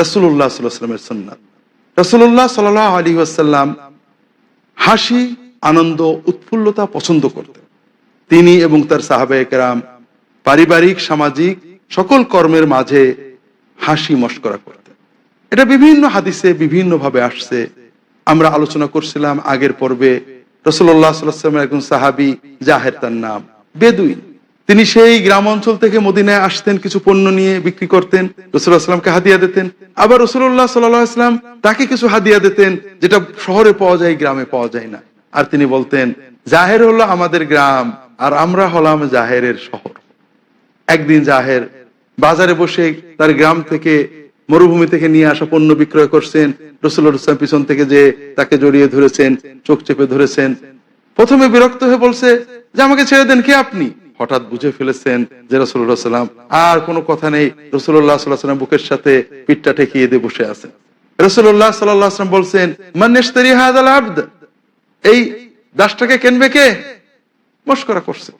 রসুল্লাহ সাল্লামের সুন্নাত। রসুল্লাহ সাল্লাহ আলী আসাল্লাম হাসি, আনন্দ, উৎফুল্লতা পছন্দ করতেন। তিনি এবং তার সাহাবে কেরাম পারিবারিক, সামাজিক সকল কর্মের মাঝে হাসি মস্করা করতেন। এটা বিভিন্ন হাদিসে বিভিন্নভাবে আসছে। আমরা আলোচনা করছিলাম আগের পর্বে রসুল্লাহ সাল্লামের একজন সাহাবি জাহের তার নাম, বেদুইন। তিনি সেই গ্রাম অঞ্চল থেকে মদিনায় আসতেন, কিছু পণ্য নিয়ে বিক্রি করতেন, রসুল্লাহ সাল্লামকে হাদিয়া দিতেন। আবার রসুল্লাহ সাল্লাম তাকে কিছু হাদিয়া দিতেন, যেটা শহরে পাওয়া যায়, গ্রামে পাওয়া যায় না। আর তিনি বলতেন, জাহের হলো আমাদের গ্রাম, আর আমরা হলাম জাহেরের শহর। একদিন জাহের বাজারে বসে তার গ্রাম থেকে, মরুভূমি থেকে নিয়ে আসা পণ্য বিক্রয় করছেন। রসুল্লাহ পিছন থেকে যে তাকে জড়িয়ে ধরেছেন, চোখ চেপে ধরেছেন প্রথমে বিরক্ত হয়ে বলছে যে, আমাকে ছেড়ে দেন, কে আপনি? হঠাৎ বুঝে ফেলেছেন যে রসুল্লাহ সাল্লাম আর কোনো কথা নেই। রসুল্লাহ সাল্লাহ সাল্লাম বুকের সাথে পিঠটা ঠেকিয়ে দিয়ে বসে আছেন। রসুল্লাহ সাল্লাহ সাল্লাম বলছেন মান্নেশতারি হাদাল আব্দ? এই দাসটাকে কেনবে কে? মস্করা করছে।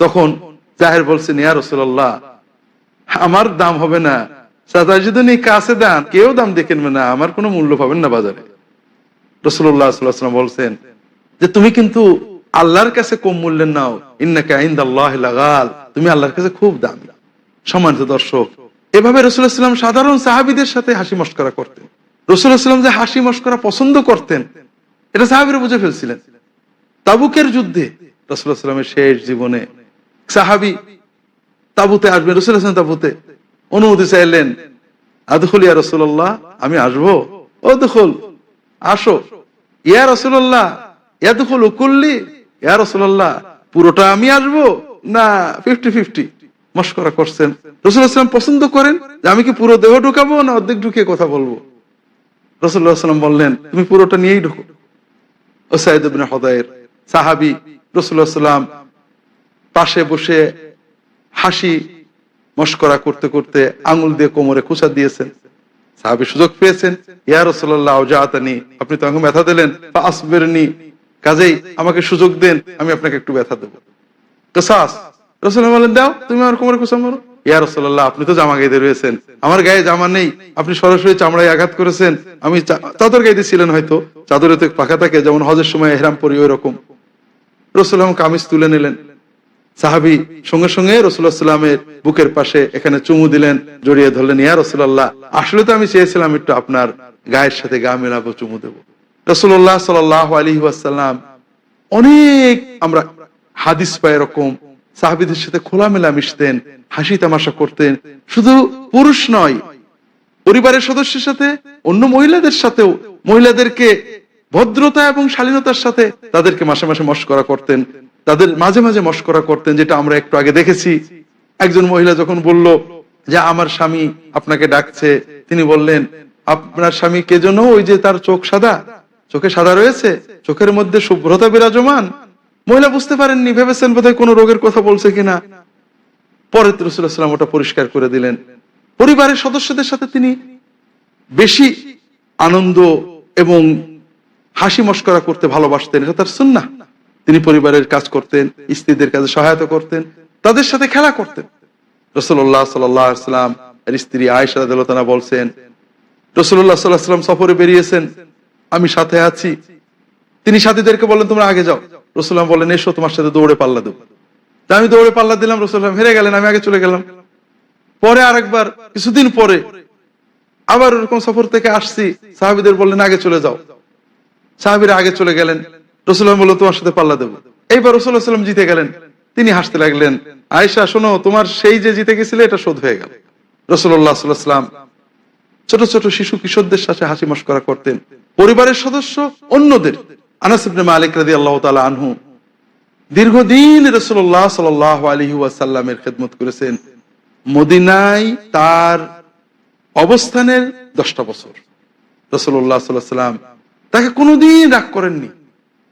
তখন জাহের বলছেন ইয়া রসুল্লাহ আমার দাম হবে না। কাছে দাম কেউ দাম দেখেন না। আমার কোনো মূল্য পাবেন না বাজারে। রসুল্লাহ সাল্লাম বলছেন যে তুমি কিন্তু আল্লাহর কাছে কম মূল্যের নাও। ইন্নাকে আইন্দ আল্লাহ লাগাল। তুমি আল্লাহর কাছে খুব দাম। সম্মানিত দর্শক, এভাবে রসুল্লাহাম সাধারণ সাহাবিদের সাথে হাসি মস্করা করতেন। রসুল্লাহাম যে হাসি মস্করা পছন্দ করতেন, এটা সাহাবিরা বুঝে ফেলছিলেন। তাবুকের যুদ্ধে রসুল্লাহামের শেষ জীবনে সাহাবি তাবুতে আসবেন। রসুল্লাহাম তাবুতে অনুমতি চাইলেন, আদখল ইয়া রসুল্লাহ আমি আসব? ও দখল আসো। ইয়া রসুল্লাহ দখল উকুল্লি ইয়া রসুল্লাহ পুরোটা আমি আসব? না ফিফটি ফিফটি মস্করা করছেন। রসুল্লাহাম পছন্দ করেন যে আমি কি পুরো দেহ ঢুকাবো না অর্ধেক ঢুকিয়ে কথা বলব? রসুল্লাহ সাল্লাম বললেন, তুমি পুরোটা নিয়েই ঢুকো। ও সাইদ হদায়ের সাহাবি রসুল্লাহ সাল্লাম পাশে বসে হাসি মস্করা করতে করতে আঙুল দিয়ে কোমরে খুচা দিয়েছেন। সাহাবি সুযোগ পেয়েছেন, ইয়া রসল্লাহ আপনি তো আমাকে ব্যথা দিলেন বা আসবেরনি কাজেই আমাকে সুযোগ দেন, আমি আপনাকে একটু ব্যথা দেবো। কাসাস রসুল্লাহ বলেন দাও, তুমি আমার কোমরে খুচা মারো। ইয়া রসল্লাহ আপনি তো জামা গাইতে রয়েছেন। আমার গায়ে জামা নেই, আপনি সরাসরি চামড়ায় আঘাত করেছেন। আমি চাদর গাইতে ছিলেন হয়তো, চাদরে তো পাখা থাকে, যেমন হজের সময় এহরাম পরি ওই রকম রসুল্লাহ কামিজ তুলে নিলেন। সাহাবি সঙ্গে সঙ্গে রসুল্লাহ সাল্লামের বুকের পাশে এখানে চুমু দিলেন, জড়িয়ে ধরলেন, ইয়া রসুল্লাহ আসলে তো আমি চেয়েছিলাম একটু আপনার গায়ের সাথে গা মেলাবো, চুমু দেবো। রসুল্লাহ সাল আলী ওয়াসাল্লাম অনেক আমরা হাদিস পায় এরকম, সাহাবিদের সাথে খোলামেলা মিশতেন, হাসি তামাশা করতেন। শুধু পুরুষ নয়, পরিবারের সদস্যের সাথে, অন্য মহিলাদের সাথেও, মহিলাদেরকে ভদ্রতা এবং শালীনতার সাথে তাদেরকে মাসে মাসে মস্করা করতেন। তাদের মাঝে মাঝে মস্করা করতেন, যেটা আমরা একটু আগে দেখেছি। একজন মহিলা যখন বলল যে, আমার স্বামী আপনাকে ডাকছে, তিনি বললেন, আপনার স্বামী কে জন্য ওই যে তার চোখ সাদা? চোখে সাদা রয়েছে? চোখের মধ্যে শুভ্রতা বিরাজমান? মহিলা বুঝতে পারেননি, ভেবেছেন বোধহয় কোনো রোগের কথা বলছে কিনা। পরে রসুল্লাহাম ওটা পরিষ্কার করে দিলেন। পরিবারের সদস্যদের সাথে তিনি বেশি আনন্দ এবং হাসি মস্করা করতে ভালোবাসতেন। এটা তার সুন্না তিনি পরিবারের কাজ করতেন, স্ত্রীদের কাজে সহায়তা করতেন, তাদের সাথে খেলা করতেন। রসুল্লাহ সাল্লাম স্ত্রী আয়সা দেলতানা বলছেন রসুল্লাহ সাল্লাহাম সফরে বেরিয়েছেন। আমি সাথে আছি। তিনি সাথীদেরকে বললেন, তোমরা আগে যাও। রসুল্লাম বললেন এসো, তোমার সাথে দৌড়ে পাল্লা দেবো। আমি দৌড়ে পাল্লা দিলাম রসুল্লাম হেরে গেলেন, আমি আগে চলে গেলাম। পরে আরেকবার, কিছুদিন পরে আবার ওরকম সফর থেকে আসছি। সাহাবিদের বললেন, আগে চলে যাও। সাহাবিরা আগে চলে গেলেন। রসুল্লাহ বলল তোমার সাথে পাল্লা দেবো। এইবার রসুল্লাহ সাল্লাম জিতে গেলেন। তিনি হাসতে লাগলেন আয়সা শোনো, তোমার সেই যে জিতে গেছিলে, এটা শোধ হয়ে গেল। রসুল্লাহ সাল্লাম ছোট ছোট শিশু কিশোরদের সাথে হাসি মস্করা করতেন। পরিবারের সদস্য, অন্যদের। আনাসিবনে মালিক আল্লাহ তালা আনহু দীর্ঘদিন রসুল্লাহ সাল আলহি ওয়াসাল্লামের খেদমত করেছেন। মদিনায় তার অবস্থানের দশটা বছর। রসুল্লাহ সাল্লাম তাকে কোনোদিন রাগ করেননি।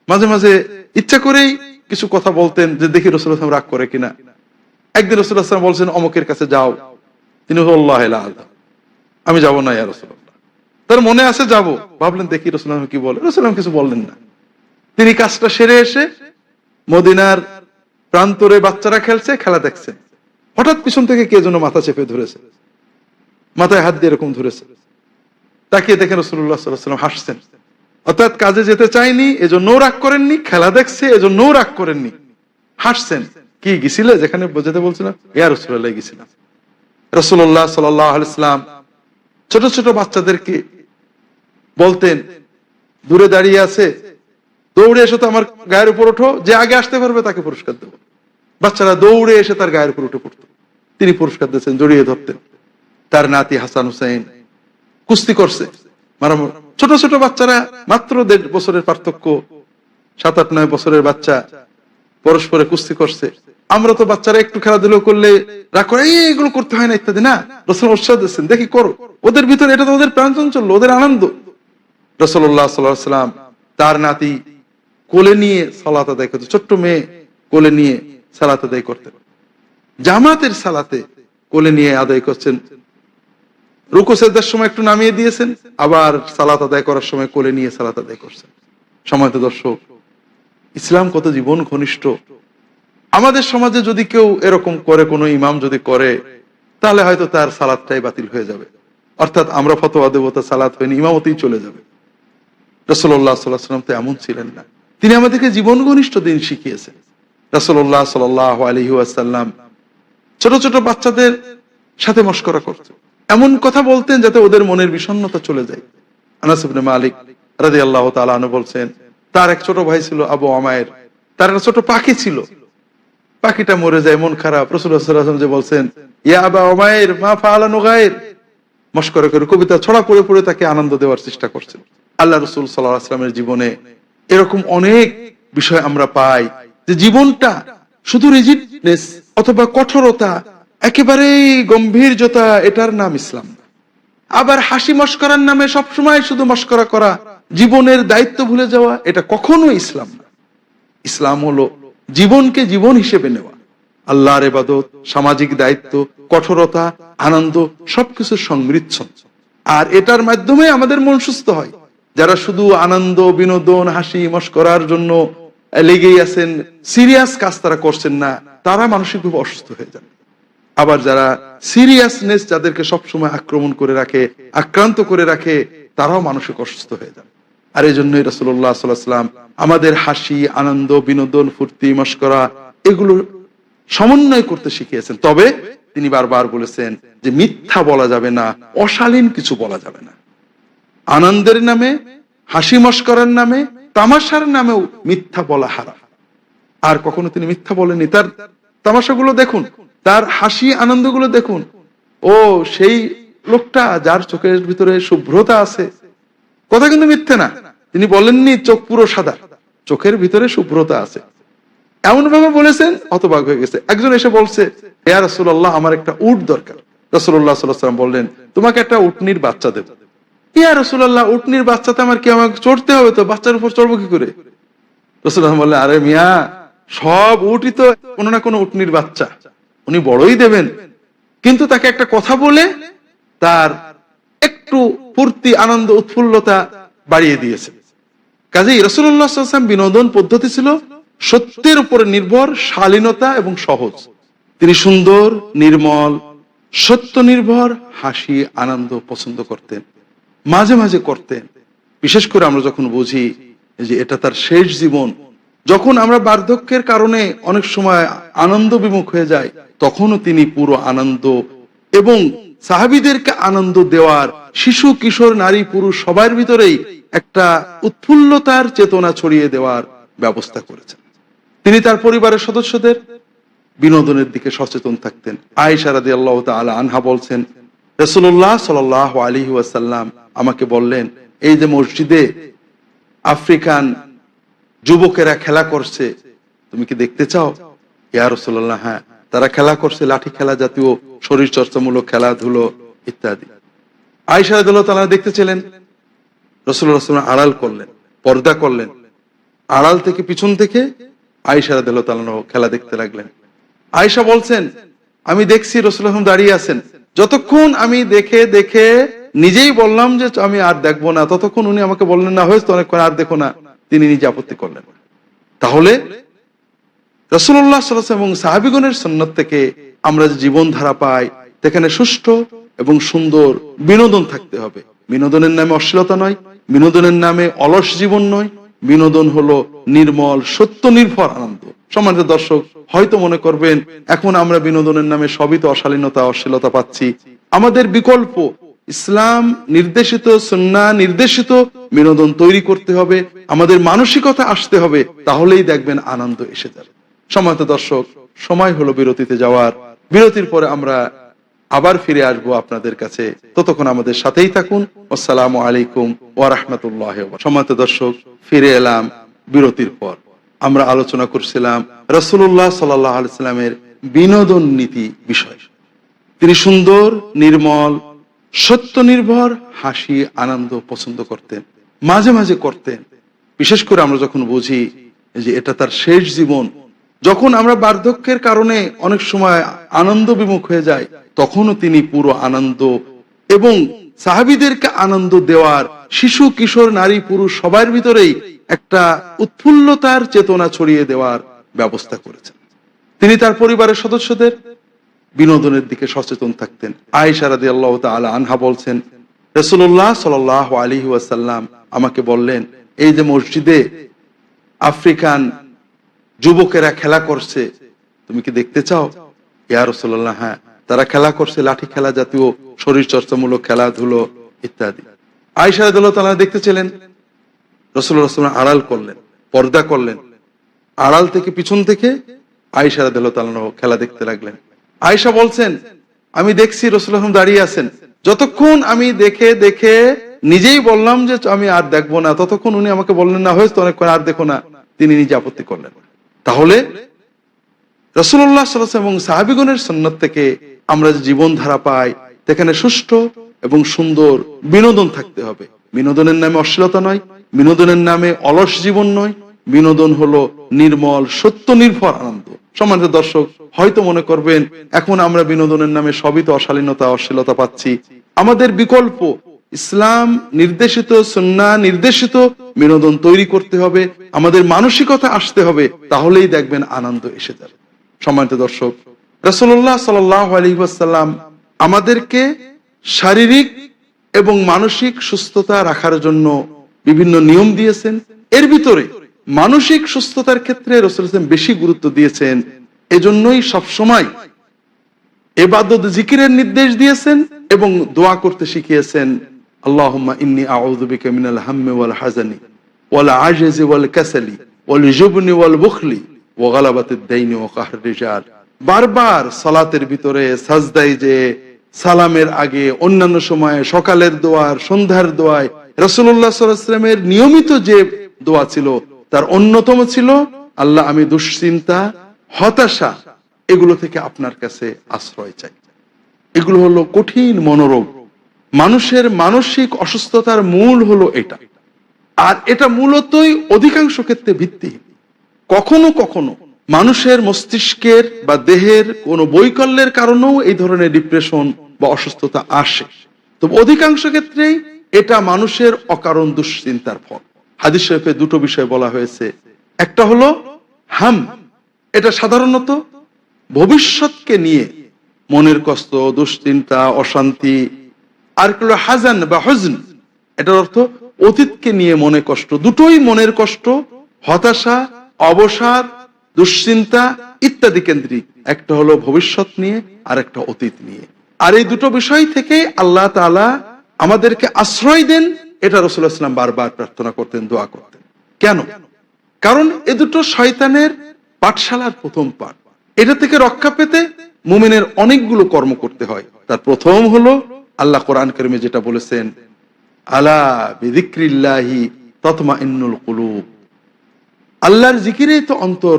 মাঝে মাঝে ইচ্ছা করেই কিছু কথা বলতেন যে দেখি রসুল্লাহ রাগ করে কিনা। একদিন রসুল রসুল্লাহ বলছেন অমকের কাছে যাও তিনি আল্লাহ আমি যাব না ইয়া রসুল্লাহ তার মনে আছে, যাব। ভাবলেন, দেখি রসুল্লাহ কি বলে। রসুল্লাহ কিছু বললেন না। তিনি কাজটা সেরে এসে মদিনার প্রান্তরে বাচ্চারা খেলছে, খেলা দেখছেন হঠাৎ পিছন থেকে কে যেন মাথা চেপে ধরেছে। মাথায় হাত দিয়ে এরকম ধরেছে। তাকিয়ে দেখেন রসুল্লাহ সাল্লাম হাসছেন। অর্থাৎ কাজে যেতে চাইনি এজন্যও রাগ করেননি, খেলা দেখছে এজন্যও রাগ করেননি। হাসছেন। কি, গেছিলে? যেখানে বোঝাতে বলছিলাম? ইয়া রসুল্লাহ গেছিলাম। রসুল্লাহ সাল্লাম ছোট ছোট বাচ্চাদেরকে বলতেন, দূরে দাঁড়িয়ে আছে, দৌড়ে এসে তো আমার গায়ের উপর ওঠো, যে আগে আসতে পারবে তাকে পুরস্কার দেবো। বাচ্চারা দৌড়ে এসে তার গায়ের উপর উঠে পড়তো। তিনি পুরস্কার দিয়েছেন, জড়িয়ে ধরতেন। তার নাতি হাসান হুসাইন কুস্তি করছে। মারামারি ছোট ছোট বাচ্চারা মাত্র দেড় বছরের পার্থক্য, সাত আট নয় বছরের বাচ্চা পরস্পরে কুস্তি করছে। আমরা তো বাচ্চারা একটু খেলাধুলো করলে রাগ করে "এই, করতে হয় না ইত্যাদি। না রসুল উৎসাহ দিচ্ছেন দেখি করো। ওদের ভিতরে এটা তো ওদের প্রাঞ্চন চলল ওদের আনন্দ। রসল্লাহ সাল্লাম তার নাতি কোলে নিয়ে সালাত আদায় করতে ছোট্ট মেয়ে কোলে নিয়ে সালাত আদায় করতেন জামাতের সালাতে কোলে নিয়ে আদায় করছেন। রুকু সেজদার সময় একটু নামিয়ে দিয়েছেন আবার সালাত আদায় করার সময় কোলে নিয়ে সালাত আদায় করছেন। সময় তো দর্শক ইসলাম কত জীবন ঘনিষ্ঠ? আমাদের সমাজে যদি কেউ এরকম করে, কোনো ইমাম যদি করে, তাহলে হয়তো তার সালাদটাই বাতিল হয়ে যাবে। অর্থাৎ আমরা ফতোয়া দেবো, তার সালাত হয়নি, ইমামতেই চলে যাবে। রসল্লাহ সাল্লাম তো এমন ছিলেন না। তিনি আমাদেরকে জীবন ঘনিষ্ঠ দিন শিখিয়েছেন। রসল্লাহ সাল আলহি আসাল্লাম ছোট ছোট বাচ্চাদের সাথে মস্করা করতেন। এমন কথা বলতেন যাতে ওদের মনের বিষণ্ণতা চলে যায়। আনাস ইবনে মালিক রাজি আল্লাহ তালু বলছেন তার এক ছোট ভাই ছিল আবু আমায়ের তার একটা ছোট পাখি ছিল। পাখিটা মরে যায়, মন খারাপ। রসুল্লাহাম যে বলছেন কবিতা ছড়া পড়ে পড়ে তাকে আনন্দ দেওয়ার চেষ্টা করছেন। আল্লাহ রসুল জীবনে এরকম অনেক বিষয় আমরা পাই যে জীবনটা শুধু রিজিডনেস অথবা কঠোরতা, একেবারেই গম্ভীর্যতা এটার নাম ইসলাম আবার হাসি মস্করার নামে সবসময় শুধু মস্করা করা জীবনের দায়িত্ব ভুলে যাওয়া, এটা কখনো ইসলাম না। ইসলাম হলো জীবনকে জীবন হিসেবে নেওয়া। আল্লাহর এবাদত সামাজিক দায়িত্ব, কঠোরতা, আনন্দ, সবকিছুর সংমিশ্রণ। আর এটার মাধ্যমে আমাদের মন সুস্থ হয়। যারা শুধু আনন্দ, বিনোদন, হাসি মস্করার জন্য লেগেই আছেন, সিরিয়াস কাজ তারা করছেন না, তারা মানসিকভাবে অসুস্থ হয়ে যান। আবার যারা সিরিয়াসনেস যাদেরকে সবসময় আক্রমণ করে রাখে, আক্রান্ত করে রাখে, তারাও মানসিক অসুস্থ হয়ে যান। আর এই জন্যই রসুল্লাহ সাল্লাম আমাদের হাসি, আনন্দ, বিনোদন, ফুর্তি, মস্করা, এগুলো সমন্বয় করতে শিখিয়েছেন। তবে তিনি বারবার বলেছেন যে মিথ্যা বলা যাবে না, অশালীন কিছু বলা যাবে না। আনন্দের নামে, হাসি মস্করার নামে, তামাশার নামেও মিথ্যা বলা হারা আর কখনো তিনি মিথ্যা বলেনি তার তামাশাগুলো দেখুন, তার হাসি, আনন্দগুলো দেখুন। ও সেই লোকটা যার চোখের ভিতরে শুভ্রতা আছে কথা কিন্তু মিথ্যে না। তিনি বলেননি চোখ পুরো সাদা। চোখের ভিতরে শুভ্রতা আছে। এমন ভাবে বলেছেন, হতবাক হয়ে গেছে। একজন এসে বলছে, ইয়া রাসূলুল্লাহ, আমার একটা উট দরকার। আলাইহি ওয়াসাল্লাম বললেন, তোমাকে একটা উটনির বাচ্চা দেব। ইয়া রাসূলুল্লাহ, উটনির বাচ্চাতে আমার কি আমাকে চড়তে হবে তো? বাচ্চার উপর চড়বো কি করে? রাসূলুল্লাহ বললেন, আরে মিয়া, সব উটই তো কোনো না কোনো উটনির বাচ্চা। উনি বড়ই দেবেন। কিন্তু তাকে একটা কথা বলে তার একটু ফুর্তি আনন্দ, উৎফুল্লতা বাড়িয়ে দিয়েছে। কাজেই রসুল্লাহাম বিনোদন পদ্ধতি ছিল সত্যের উপরে নির্ভর, শালীনতা এবং সহজ। তিনি সুন্দর, নির্মল, সত্য নির্ভর, হাসি, আনন্দ পছন্দ করতেন, মাঝে মাঝে করতেন। বিশেষ করে আমরা যখন বুঝি যে এটা তার শেষ জীবন, যখন আমরা বার্ধক্যের কারণে অনেক সময় আনন্দ বিমুখ হয়ে যায়, তখনও তিনি পুরো আনন্দ এবং সাহাবিদেরকে আনন্দ দেওয়ার শিশু, কিশোর, নারী, পুরুষ সবার ভিতরেই একটা উৎফুল্লতার চেতনা ছড়িয়ে দেওয়ার ব্যবস্থা করেছেন। তিনি তার পরিবারের সদস্যদের বিনোদনের দিকে সচেতন থাকতেন। আয়েশা রাদিয়াল্লাহু তাআলা আনহা বলছেন, রাসূলুল্লাহ সাল্লাল্লাহু আলাইহি ওয়াসাল্লাম আমাকে বললেন, এই যে মসজিদে আফ্রিকান যুবকেরা খেলা করছে, তুমি কি দেখতে চাও? ইয়া রাসূলুল্লাহ হ্যাঁ তারা খেলা করছে, লাঠি খেলা জাতীয় শরীর চর্চামূলক খেলাধুলো ইত্যাদি। আয়েশা রাদিয়াল্লাহু তাআলা দেখতে ছিলেন রাসূলুল্লাহ সাল্লাল্লাহু আলাইহি ওয়াসাল্লাম আড়াল করলেন, পর্দা করলেন। আড়াল থেকে পিছন থেকে রাদিয়াল্লাহু তাআলা খেলা দেখতে লাগলেন। আয়েশা বলছেন, আমি দেখছি রসুল্লাহ দাঁড়িয়ে আছেন। যতক্ষণ আমি দেখে দেখে নিজেই বললাম যে আমি আর দেখব না, ততক্ষণ উনি আমাকে বললেন, না হয়েছে অনেকক্ষণ আর দেখো না। তিনি নিজে আপত্তি করলেন। তাহলে রসুল্লাহ সাল্লাম এবং সাহাবিগণের সন্ন্যত থেকে আমরা যে জীবন ধারা পাই, সেখানে সুষ্ঠু এবং সুন্দর বিনোদন থাকতে হবে। বিনোদনের নামে অশ্লীলতা নয়, বিনোদনের নামে অলস জীবন নয়, বিনোদন হলো নির্মল, সত্য, নির্ভর আনন্দ। সম্মানিত দর্শক, হয়তো মনে করবেন, এখন আমরা বিনোদনের নামে সবই তো অশালীনতা, অশ্লীলতা পাচ্ছি। আমাদের বিকল্প, ইসলাম নির্দেশিত সুন্না নির্দেশিত বিনোদন তৈরি করতে হবে, আমাদের মানসিকতা আসতে হবে, তাহলেই দেখবেন আনন্দ এসে যাবে। সম্মানিত দর্শক, সময় হলো বিরতিতে যাওয়ার। বিরতির পরে আমরা আবার ফিরে আসব আপনাদের কাছে। ততক্ষণ আমাদের সাথেই থাকুন। আসসালামু আলাইকুম ওয়া রাহমাতুল্লাহি ওয়া সম্মানিত দর্শক, ফিরে এলাম বিরতির পর। আমরা আলোচনা করছিলাম রাসূলুল্লাহ সাল্লাল্লাহু আলাইহি সাল্লামের বিনোদন নীতি বিষয়। তিনি সুন্দর, নির্মল, সত্য নির্ভর, হাসি, আনন্দ পছন্দ করতেন, মাঝে মাঝে করতেন। বিশেষ করে আমরা যখন বুঝি যে এটা তার শেষ জীবন যখন আমরা বার্ধক্যের কারণে অনেক সময় আনন্দ বিমুখ হয়ে যায় তখনও তিনি পুরো আনন্দ এবং সাহাবিদেরকে আনন্দ দেওয়ার শিশু, কিশোর, নারী, পুরুষ সবার ভিতরেই একটা উৎফুল্লতার চেতনা ছড়িয়ে দেওয়ার ব্যবস্থা করেছেন। তিনি তার পরিবারের সদস্যদের বিনোদনের দিকে সচেতন থাকতেন। আয়েশা আল্লাহ তাআলা আনহা বলছেন, রাসূলুল্লাহ সাল্লাল্লাহু আলাইহি ওয়াসাল্লাম আমাকে বললেন, এই যে মসজিদে আফ্রিকান যুবকেরা খেলা করছে। তুমি কি দেখতে চাও? ইয়া রাসূলুল্লাহ হ্যাঁ। তারা খেলা করছে, লাঠি খেলা জাতীয়, শরীর চর্চামূলক খেলাধুলো ইত্যাদি। আয়েশা রাদিয়াল্লাহু তাআলা দেখতে ছিলেন রাসূলুল্লাহ সাল্লাল্লাহু আলাইহি ওয়াসাল্লাম আড়াল করলেন, পর্দা করলেন। আড়াল থেকে পিছন থেকে রাদিয়াল্লাহু খেলা দেখতে লাগলেন। আয়েশা বলছেন, আমি দেখছি রসুল্লাহ দাঁড়িয়ে আছেন। যতক্ষণ আমি দেখে দেখে নিজেই বললাম যে আমি আর দেখব না, ততক্ষণ উনি আমাকে বললেন, না হয়েছে অনেকক্ষণ আর দেখো না। তিনি নিজে আপত্তি করলেন। তাহলে রসুল্লাহ সাল্লাম এবং সাহাবিগণের সন্ন্যত থেকে আমরা যে জীবনধারা পাই, সেখানে সুষ্ঠু এবং সুন্দর বিনোদন থাকতে হবে। বিনোদনের নামে অশ্লীলতা নয়, বিনোদনের নামে অলস জীবন নয়, বিনোদন হলো নির্মল, সত্য, নির্ভর আনন্দ। সম্মানিত দর্শক, হয়তো মনে করবেন, এখন আমরা বিনোদনের নামে সবই তো অশালীনতা, অশ্লীলতা পাচ্ছি। আমাদের বিকল্প ইসলাম নির্দেশিত সুন্না নির্দেশিত বিনোদন তৈরি করতে হবে, আমাদের মানসিকতা আসতে হবে, তাহলেই দেখবেন আনন্দ এসে যাবে। সম্মানিত দর্শক, রাসূলুল্লাহ সাল্লাল্লাহু আলাইহি ওয়াসাল্লাম আমাদেরকে শারীরিক এবং মানসিক সুস্থতা রাখার জন্য বিভিন্ন নিয়ম দিয়েছেন। এর ভিতরে মানসিক সুস্থতার ক্ষেত্রে রসুল ইসলাম বেশি গুরুত্ব দিয়েছেন। এজন্যই সবসময় এবাদত জিকিরের নির্দেশ দিয়েছেন এবং দোয়া করতে শিখিয়েছেন। বারবার সালাতের ভিতরে যে সালামের আগে, অন্যান্য সময়ে, সকালের দোয়ার, সন্ধ্যার দোয়ায় সাল্লাল্লাহু নিয়মিত যে দোয়া ছিল, তার অন্যতম ছিল, আল্লাহ আমি দুশ্চিন্তা, হতাশা, এগুলো থেকে আপনার কাছে আশ্রয় চাই। এগুলো হলো কঠিন মনোরোগ। মানুষের মানসিক অসুস্থতার মূল হলো এটা। আর এটা মূলতই অধিকাংশ ক্ষেত্রে ভিত্তি। কখনো কখনো মানুষের মস্তিষ্কের বা দেহের কোনো বৈকল্যের কারণেও এই ধরনের ডিপ্রেশন বা অসুস্থতা আসে। তো অধিকাংশ ক্ষেত্রেই এটা মানুষের অকারণ দুশ্চিন্তার ফল। হাদিস শরীফে দুটো বিষয় বলা হয়েছে। একটা হলো হাম। এটা সাধারণত ভবিষ্যৎকে নিয়ে মনের কষ্ট, দুশ্চিন্তা, অশান্তি আর হলো হাজান বা হজন, এটার অর্থ অতীতকে নিয়ে মনে কষ্ট। দুটোই মনের কষ্ট, হতাশা, অবসাদ, দুশ্চিন্তা ইত্যাদি কেন্দ্রিক। একটা হলো ভবিষ্যৎ নিয়ে আর একটা অতীত নিয়ে। আর এই দুটো বিষয় থেকে আল্লাহ তাআলা আমাদেরকে আশ্রয় দেন, এটা রসুল্লাহ ইসলাম বারবার প্রার্থনা করতেন, দোয়া করতেন। কেন? কারণ এ দুটো শয়তানের পাঠশালার প্রথম পাঠ। এটা থেকে রক্ষা পেতে মুমিনের অনেকগুলো কর্ম করতে হয়। তার প্রথম হলো আল্লাহ কোরআন করিমে যেটা বলেছেন, আলা বিদিক্রিল্লাহি ততমা ইন্নুল কুলুব। আল্লাহর জিকিরেই তো অন্তর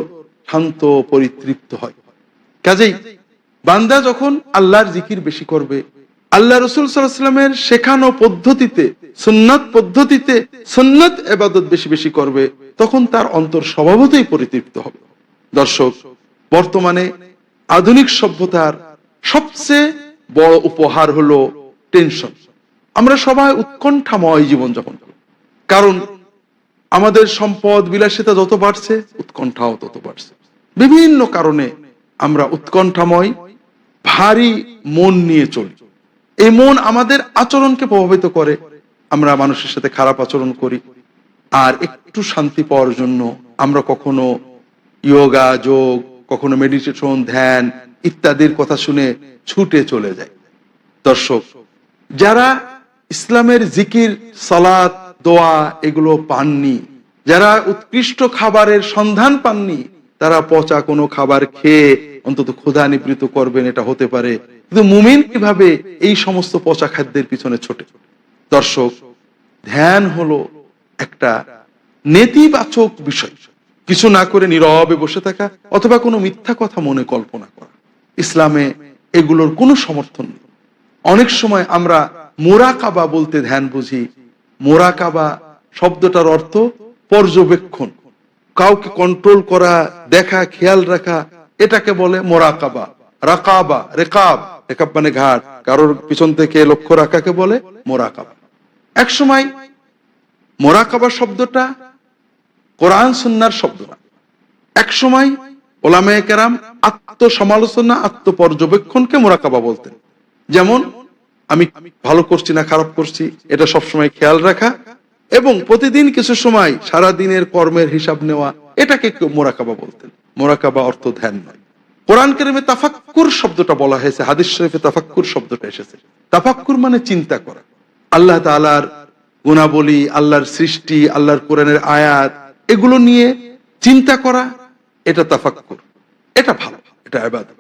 শান্ত, পরিতৃপ্ত হয়। কাজেই বান্দা যখন আল্লাহর জিকির বেশি করবে, আল্লাহ রসুল সাল্লামের শেখানো পদ্ধতিতে, সুন্নাত পদ্ধতিতে সুন্নাত এবাদত বেশি বেশি করবে, তখন তার অন্তর স্বভাবতই পরিতৃপ্ত হবে। দর্শক, বর্তমানে আধুনিক সভ্যতার সবচেয়ে বড় উপহার হলো টেনশন। আমরা সবাই উৎকণ্ঠাময় জীবন যাপন করি। কারণ আমাদের সম্পদ বিলাসিতা যত বাড়ছে, উৎকণ্ঠাও তত বাড়ছে। বিভিন্ন কারণে আমরা উৎকণ্ঠাময়, ভারী মন নিয়ে চলি। এই মন আমাদের আচরণকে প্রভাবিত করে। আমরা মানুষের সাথে খারাপ আচরণ করি। আর একটু শান্তি পাওয়ার জন্য আমরা কখনো ইয়োগা, যোগ, কখনো মেডিটেশন, ধ্যান ইত্যাদির কথা শুনে ছুটে চলে যায় দর্শক যারা ইসলামের জিকির, সালাত, দোয়া এগুলো পাননি, যারা উৎকৃষ্ট খাবারের সন্ধান পাননি, তারা পচা কোনো খাবার খেয়ে অন্তত ক্ষুধা নিবৃত করবেন, এটা হতে পারে। কিন্তু মুমিন কীভাবে এই সমস্ত পচা খাদ্যের পিছনে ছোটে? দর্শক, ধ্যান হলো একটা নেতিবাচক বিষয়। কিছু না করে নীরবে বসে থাকা অথবা কোনো মিথ্যা কথা মনে কল্পনা করা। ইসলামে এগুলোর কোনো সমর্থন নেই। অনেক সময় আমরা মোরাকাবা বলতে ধ্যান বুঝি। মোরাকাবা শব্দটার অর্থ পর্যবেক্ষণ। কাউকে কন্ট্রোল করা, দেখা, খেয়াল রাখা, এটাকে বলে মোরাকাবা রাকাবা, রেকাব রেকাব মানে ঘাট। কারোর পিছন থেকে লক্ষ্য রাখাকে বলে মোরাকাবা এক সময় মোরাকাবা শব্দটা কোরআন সুন্নার শব্দ না। এক সময় ওলামায়ে কেরাম আত্মসমালোচনা, আত্মপর্যবেক্ষণকে মোরাকাবা বলতেন। যেমন, আমি ভালো করছি না খারাপ করছি, এটা সবসময় খেয়াল রাখা এবং প্রতিদিন কিছু সময় সারা দিনের কর্মের হিসাব নেওয়া, এটাকে কেউ মোরাকাবা বলতেন। মোরাকাবা অর্থ ধ্যান নয়। কোরআন কেরিমে তাফাক্কুর শব্দটা বলা হয়েছে, হাদিস শরীফে তাফাক্কুর শব্দটা এসেছে। তাফাক্কুর মানে চিন্তা করা। আল্লাহ তাআলার গুণাবলী, আল্লাহর সৃষ্টি, আল্লাহর কোরআনের আয়াত, এগুলো নিয়ে চিন্তা করা, এটা তাফাক্কুর। এটা ভালো, এটা ইবাদত।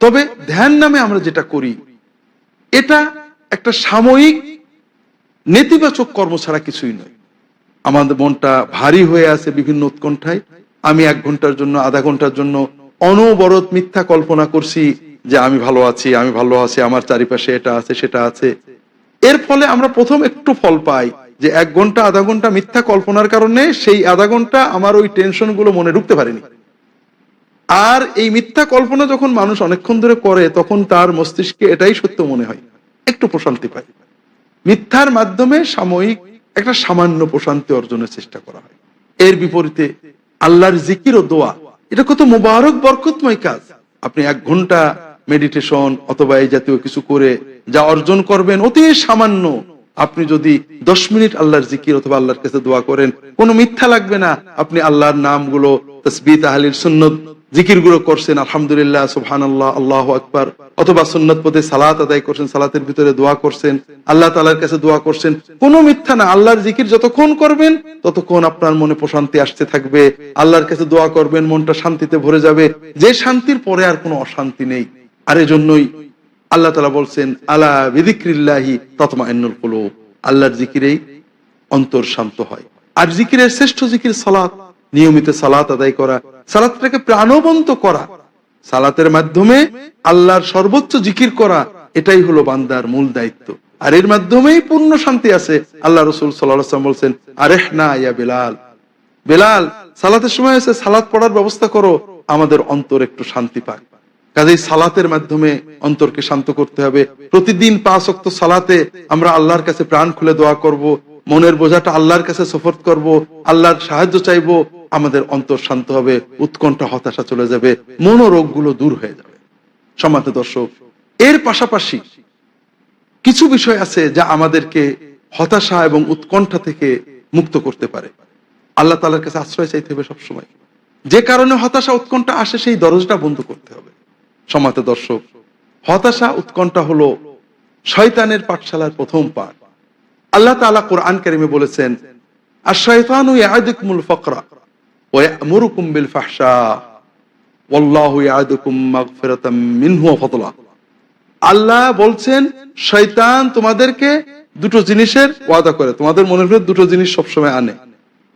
তবে ধ্যান নামে আমরা যেটা করি এটা একটা সাময়িক নেতিবাচক কর্ম ছাড়া কিছুই নয়। আমাদের মনটা ভারী হয়ে আছে বিভিন্ন উৎকণ্ঠায়। আমি এক ঘণ্টার জন্য, আধা ঘণ্টার জন্য অনবরত মিথ্যা কল্পনা করছি যে আমি ভালো আছি, আমি ভালো আছি, আমার চারিপাশে এটা আছে, সেটা আছে। এর ফলে আমরা প্রথম একটু ফল পাই যে এক ঘণ্টা, আধা ঘণ্টা মিথ্যা কল্পনার কারণে সেই আধা ঘণ্টা আমার ওই টেনশনগুলো মনে ঢুকতে পারেনি। আর এই মিথ্যা কল্পনা যখন মানুষ অনেকক্ষণ ধরে করে, তখন তার মস্তিষ্কে এটাই সত্য মনে হয়। একটু প্রশান্তি পায়। মিথ্যার মাধ্যমে সাময়িক একটা সামান্য প্রশান্তি অর্জনের চেষ্টা করা হয়। এর বিপরীতে আল্লাহর জিকির ও দোয়া, এটা কত মোবারক, বরকতময় কাজ। আপনি এক ঘণ্টা মেডিটেশন অথবা এই জাতীয় কিছু করে যা অর্জন করবেন, অতি সামান্য। আপনি যদি দশ মিনিট আল্লাহর জিকির অথবা আল্লাহর কাছে দোয়া করেন, কোনো মিথ্যা লাগবে না। আপনি আল্লাহর নামগুলো তসবি তাহলির সুন্নত জিকিরগুলো করছেন, আলহামদুলিল্লাহ সুবহান আল্লাহ আল্লাহ আকবর। অথবা সুন্নত পদে সালাত আদায় করছেন, সালাতের ভিতরে দোয়া করছেন, আল্লাহ তালার কাছে দোয়া করছেন। কোনো মিথ্যা না, আল্লাহর জিকির যতক্ষণ করবেন, ততক্ষণ আপনার মনে প্রশান্তি আসতে থাকবে। আল্লাহর কাছে দোয়া করবেন, মনটা শান্তিতে ভরে যাবে। যে শান্তির পরে আর কোনো অশান্তি নেই। আর এজন্যই আল্লাহ তালা বলছেন, আলা বিদিক্রিল্লাহি ততমা এন্নুল কুলু আল্লাহর জিকিরেই অন্তর শান্ত হয়। আর জিকিরের শ্রেষ্ঠ জিকির সালাত। নিয়মিত সালাত আদায় করা, সালাতটাকে প্রাণবন্ত করা। সালাতের মাধ্যমে আল্লাহর সর্বোচ্চ জিকির করা, এটাই হলো বান্দার মূল দায়িত্ব। আর এর মাধ্যমেই পূর্ণ শান্তি আছে। আল্লাহ রসুল সাল্লাম বলছেন আরেহ না ইয়া বেলাল। বেলাল, সালাতের সময় এসে সালাত পড়ার ব্যবস্থা করো, আমাদের অন্তর একটু শান্তি পাক। কাজেই সালাতের মাধ্যমে অন্তরকে শান্ত করতে হবে। প্রতিদিন পাঁচ অক্ত সালাতে আমরা আল্লাহর কাছে প্রাণ খুলে দোয়া করব, মনের বোঝাটা আল্লাহর কাছে সফর করব, আল্লাহর সাহায্য চাইব আমাদের অন্তর শান্ত হবে, উৎকণ্ঠা হতাশা চলে যাবে মনোরোগগুলো দূর হয়ে যাবে। সমাজ দর্শক, এর পাশাপাশি কিছু বিষয় আছে যা আমাদেরকে হতাশা এবং উৎকণ্ঠা থেকে মুক্ত করতে পারে। আল্লাহ তালার কাছে আশ্রয় চাইতে হবে সবসময়। যে কারণে হতাশা, উৎকণ্ঠা আসে, সেই দরজটা বন্ধ করতে হবে। সমাতে দর্শক, হতাশা, উৎকণ্ঠা হলো শয়তানের পাঠশালার প্রথম পাঠ। আল্লাহ তাআলা কোরআন কারিমে বলেছেন আর শয়তানু ফাকরা। আল্লাহ বলছেন, শয়তান তোমাদেরকে দুটো জিনিসের ওয়াদা করে। তোমাদের মনের ভিতরে দুটো জিনিস সবসময় আনে।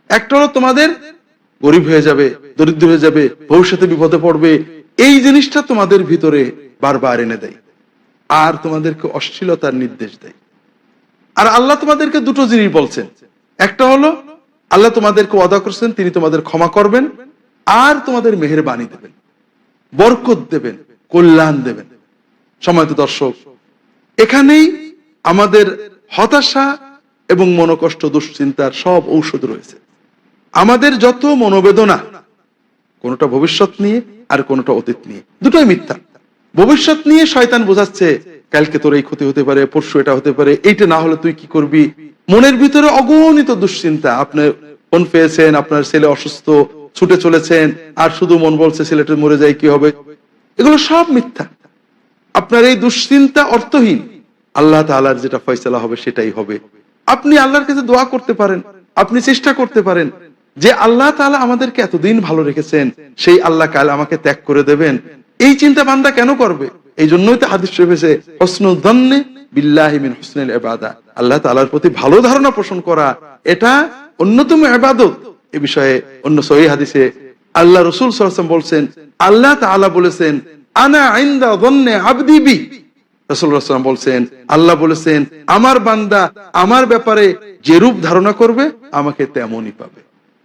একটা হলো তোমাদের গরিব হয়ে যাবে, দরিদ্র হয়ে যাবে, ভবিষ্যতে বিপদে পড়বে। এই জিনিসটা তোমাদের ভিতরে বারবার এনে দেয়। আর তোমাদেরকে অশ্লীলতার নির্দেশ দেয়। আর আল্লাহ তোমাদেরকে দুটো জিনিস বলছেন। একটা হলো আল্লাহ তোমাদেরকে ওয়াদা করছেন, তিনি তোমাদের ক্ষমা করবেন, আর তোমাদের মেহেরবানি দেবেন, বরকত দেবেন, কল্যাণ দেবেন। সময়ত দর্শক, এখানেই আমাদের হতাশা এবং মনোকষ্ট, দুশ্চিন্তার সব ঔষধ রয়েছে। আমাদের যত মনোবেদনা, কোনটা ভবিষ্যৎ নিয়ে আর কোনটা অতীত নিয়ে, দুটোই মিথ্যা। ভবিষ্যৎ নিয়ে শয়তান বোঝাচ্ছে, কালকে তোর এই ক্ষতি হতে পারে, পরশু এটা হতে পারে, এইটা না হলে তুই কি করবি? মনের ভিতরে অগণিত দুশ্চিন্তা। আপনি ফোন পেয়েছেন, আপনার ছেলে অসুস্থ, ছুটে চলেছেন, আর শুধু মন বলছে, ছেলেটা মরে যায়, কি হবে? এগুলো সব মিথ্যা। আপনার এই দুশ্চিন্তা অর্থহীন। আল্লাহ তাআলার যেটা ফয়সালা হবে, সেটাই হবে। আপনি আল্লাহর কাছে দোয়া করতে পারেন, আপনি চেষ্টা করতে পারেন। যে আল্লাহ তাআলা আমাদেরকে এতদিন ভালো রেখেছেন, সেই আল্লাহ কাল আমাকে ত্যাগ করে দেবেন। এই চিন্তা বান্দা কেন করবে? এই জন্যই তো হাদিস রয়েছে বিল্লাহি মিন হুসনিল ইবাদা। আল্লাহ তাআলার প্রতি ভালো ধারণা পোষণ করা, এটা অন্যতম ইবাদত। এ বিষয়ে অন্য সহি হাদিসে আল্লাহ রসুল আলাইহি বলছেন, আল্লাহ তাআলা বলেছেন, আনা ইনদা দন্নে আবদি বি। রাসূলুল্লাহ বলছেন, আল্লাহ বলেছেন, আমার বান্দা আমার ব্যাপারে যেরূপ ধারণা করবে, আমাকে তেমনই পাবে।